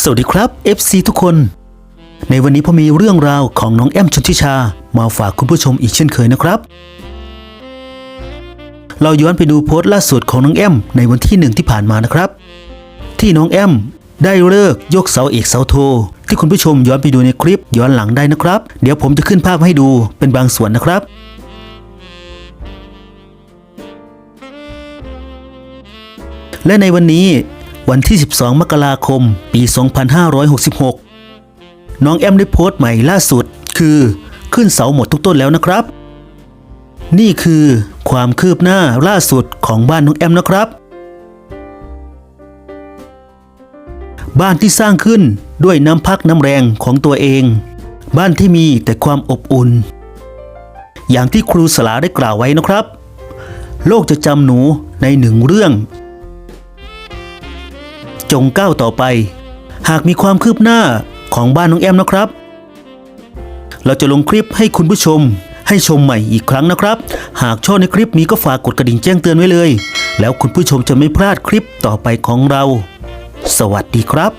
สวัสดีครับ FC ทุกคน ในวันนี้ผมมีเรื่องราวของน้องแอมชนทิชา มาฝากคุณผู้ชมอีกเช่นเคยนะครับ เราย้อนไปดูโพสต์ล่าสุดของน้องแอมในวันที่หนึ่งที่ผ่านมานะครับ ที่น้องแอมได้เลิกยกเสาเอกเสาโท ที่คุณผู้ชมย้อนไปดูในคลิปย้อนหลังได้นะครับ เดี๋ยวผมจะขึ้นภาพให้ดูเป็นบางส่วนนะครับและในวันนี้ วันที่ 12 มกราคม ปี 2566 น้องแอมได้โพสต์ใหม่ล่าสุด คือขึ้นเสาหมดทุกต้นแล้วนะครับ นี่คือความคืบหน้าล่าสุดของบ้านน้องแอมนะครับ บ้านที่สร้างขึ้นด้วยน้ำพักน้ำแรงของตัวเอง บ้านที่มีแต่ความอบอุ่น อย่างที่ครูสลาได้กล่าวไว้นะครับ โลกจะจำหนูในหนึ่งเรื่อง จงก้าวต่อไป หากมีความคืบหน้าของบ้านน้องแอมนะครับ เราจะลงคลิปให้คุณผู้ชม ให้ชมใหม่อีกครั้งนะครับ หากชอบในคลิปนี้ก็ฝากกดกระดิ่งแจ้งเตือนไว้เลย แล้วคุณผู้ชมจะไม่พลาดคลิปต่อไปของเรา สวัสดีครับ